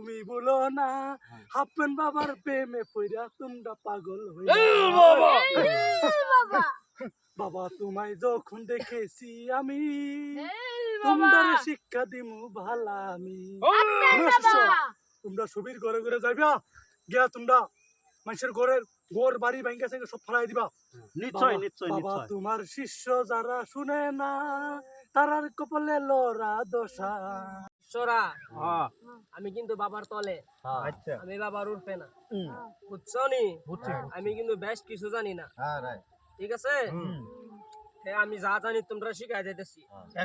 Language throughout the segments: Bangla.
তুমি বলো না। হ্যাঁ। হাফেন বাবার প্রেমে পইরা তোমরা পাগল হয়ে বাবা! বাবা! বাবা তোমায় যখন দেখেছি আমি তোমরা শিক্ষা দিমু ভালা আমি। বাবা! তোমরা ছবির ঘরে ঘরে যাইবা। গিয়া তোমরা মানুষের ঘরের ঘর বাড়ি ব্যাংকে সঙ্গে সব ফেলাই দিবা। নিশ্চয় নিশ্চয় বাবা নিশ্চয়। তোমার শিষ্য যারা শুনে না তারার কপালে লড়া দশা। সোরা। হ্যাঁ। আমি কিন্তু বাবার তলে। আচ্ছা। আমি বাবার উঠবে না। বুঝছ নি? আমি কিন্তু বেশ কিছু জানি না। হ্যাঁ ঠিক আছে? হ্যাঁ, আমি যা জানি তোমরা শিখাই দিতেছি।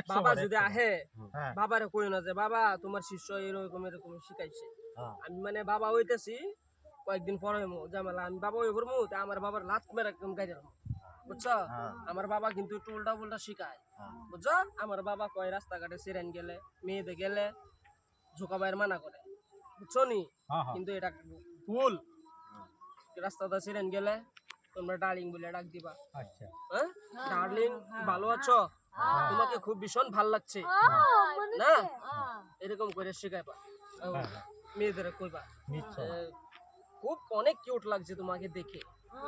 বাবা যদি আহে হ্যাঁ। বাবারে কই না যে বাবা তোমার শিষ্য এরকম এরকম শিখাইছে। হ্যাঁ। আমি মানে বাবা হইতেছি কয়েকদিন পরে হইমু জামেলা আমি বাবা হয়ে তা আমার বাবার লাত মেরে একদম গাই দিলাম বুঝছ? হ্যাঁ। আমার বাবা কিন্তু একটু উল্টা পুল্টা শিখায়। হ্যাঁ। বুঝছ? আমার বাবা কয় রাস্তাঘাটে সিরেন গেলে মেয়েদে গেলে ঝোঁকাবাইয়ের মানা করে। বুঝছ নি? হ্যাঁ হ্যাঁ। কিন্তু এটা ভুল। রাস্তাটা সিরেন গেলে তোমরা ডার্লিং বলে ডাক দিবা। আচ্ছা। হ্যাঁ? ডার্লিং ভালো আছো? তোমাকে খুব ভীষণ ভালো লাগছে। না? হ্যাঁ। এরকম করে শিখাইবা। হ্যাঁ, হ্যাঁ। মেয়েদের কইবা। খুব অনেক কিউট লাগছে তোমাকে দেখে।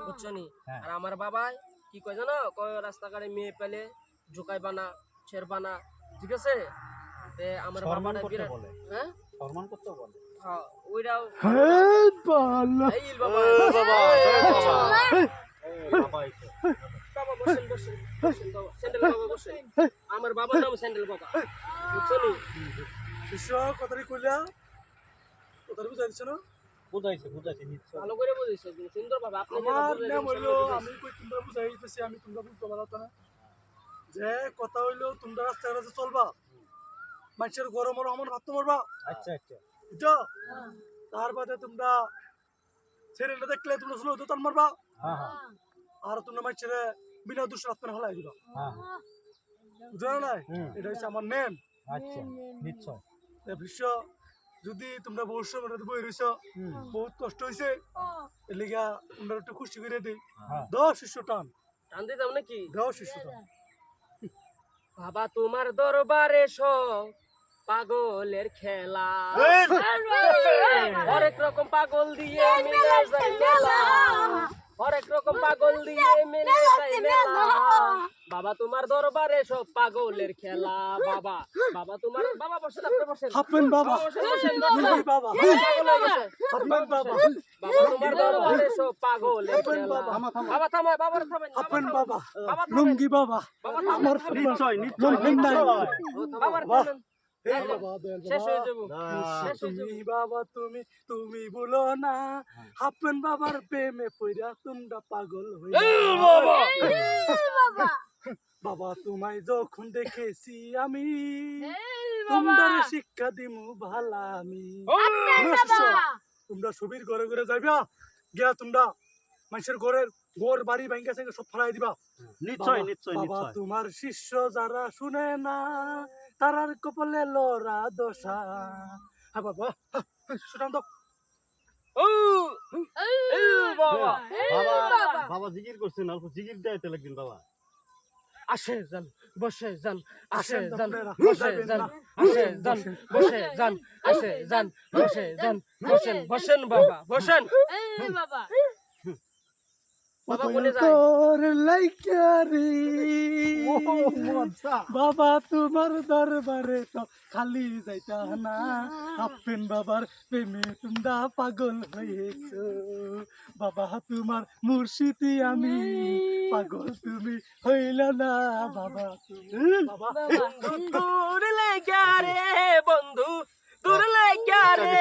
বুঝছ নি? হ্যাঁ। আর আমার বাবা কি কয় জানো? কয় রাস্তাঘাটে মেয়ে পেলে ঝুকাই বানা ছেড় বানা ঠিক আছে? তে আমার বাবাটা করতে বিরাট হ্যাঁ? সম্মান করতে বলে। হ্যাঁ ওইটাও বালা এই বাবা বাবা। এই, বাবা এসে। বাবা বসেন বসেন বসেন বাবা। স্যান্ডেল বাবা বসেন। আমার বাবার নাম স্যান্ডেল বাবা। বুঝছ নি? শিষ্য কথাটি কইলা। কথাটি না? বুঝাইছে বুঝাইছে নিশ্চয়। ভালো করে বুঝেছ সুন্দর বাবা আপনি আমার নাম হইল আমি কই তোমরা বুঝাই দিতেছি আমি তোমরা বুঝতে পারতো না? যে কথা হইল তোমরা রাস্তায় রাস্তায় চলবা। মানুষের গরম হলো আমার হাত মারবা। আচ্ছা আচ্ছা। বুঝছ? তার বাদে তোমরা ছেলেটা দেখলে তোমরা স্লো মারবা। হ্যাঁ হ্যাঁ। আর তোমরা মানুষের বিনা রাস্তায় হলাই দিবা। হ্যাঁ। না এটা হচ্ছে আমার নেম আচ্ছা নিশ্চয়। বিশ্ব যদি তোমরা ভবিষ্যৎ বই রয়েছ বহুত কষ্ট হয়েছে এর লিগা তোমরা একটু খুশি করে দিই। হ্যাঁ। দাও শিষ্য টান। টানতে যাও নাকি? দাও শিষ্য টান। বাবা তোমার দরবারে সব পাগলের খেলা। হরেক রকম পাগল দিয়ে মিলে যায় মেলা। হরেক রকম পাগল দিয়ে মিলে যায় মেলা। বাবা তোমার দরবারে সব পাগলের খেলা। বাবা বাবা তোমার বাবা বসেন আপনি বসেন। হাফেন বাবা। বসেন বাবা। বাবা তোমার দরবারে থামা, থামা। বাবা বাবার থামেন লুঙ্গি বাবা। বাবা আমার নিশ্চয় নিশ্চয় নাই। বাবার থামেন এই বাবা দয়াল শেষ হয়ে বাবা। যাব। শেষ হয়ে যাব। তুমি বাবা তুমি তুমি বলো না। হাফেন বাবার প্রেমে পইরা তোমরা পাগল হয়ে বাবা! বাবা! তোমায় যখন দেখেছি আমি বাবা! তোমরা শিক্ষা দিমু ভালা আমি। তোমরা ছবির ঘরে ঘরে যাইবা। গিয়া তোমরা মানুষের ঘরের ঘর বাড়ি ভাঙ্গা সঙ্গে সব ফলাই দিবা। নিশ্চয় নিশ্চয় বাবা নিশ্চয়। তোমার শিষ্য যারা শুনে না তারার কপালে লড়া দশা। হ্যাঁ বাবা সুশান্ত। বাবা বাবা। জিগির বাবা। জিকির করছেন অল্প জিকির দেয় লাগবেন বাবা। আসে যান বসে যান আসে আসেন যান বসে যান। আসে যান বসে যান আসে যান বসে যান বসেন বসেন বাবা বসেন বাবা তোর লাইকারি। বাবা তোমার দরবারে তো খালি যাইতা না। হাফেন বাবার প্রেমে তোমরা পাগল হয়েছ। বাবা তোমার মুর্শিদি আমি পাগল তুমি হইল না। বাবা তোর লাইকারে বন্ধু তোর লাইকারে